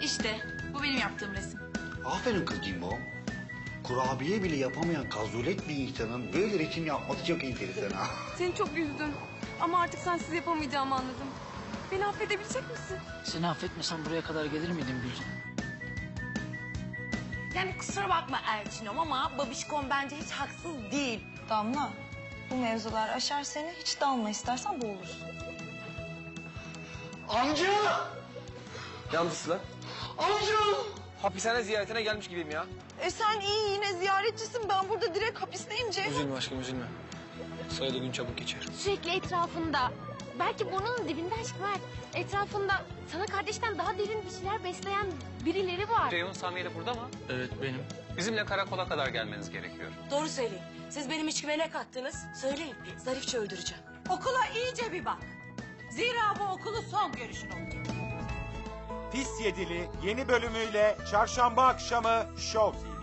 İşte bu benim yaptığım resim. Aferin kız Cimbo. Kurabiye bile yapamayan kazulet bir insanın böyle resim yapması çok enteresan ha. Seni çok üzdüm. Ama artık sensiz yapamayacağımı anladım. Beni affedebilecek misin? Seni affetmesem buraya kadar gelir miydim Gülcan? Yani kusura bakma Elçinom ama babişkom bence hiç haksız değil. Damla, bu mevzular aşar seni. Hiç dalma istersen boğulursun. Amca! Yalnız lan. Amca! Hapishane ziyaretine gelmiş gibiyim ya. E sen iyi yine ziyaretçisin. Ben burada direkt hapisteyim Ceyhun. Üzülme aşkım üzülme. Sayılı gün çabuk geçer. Sürekli etrafında. Belki burnunun dibinde aşk var. Etrafında sana kardeşten daha derin bir şeyler besleyen birileri var. Ceyhun Sami ile burada mı? Evet benim. Bizimle karakola kadar gelmeniz gerekiyor. Doğru söyleyin. Siz benim içkime ne kattınız? Söyleyin. Zarifçe öldüreceğim. Okula iyice bir bak. Zira bu okulu son görüşün olacak. Pis Yedili yeni bölümüyle çarşamba akşamı Show TV'de.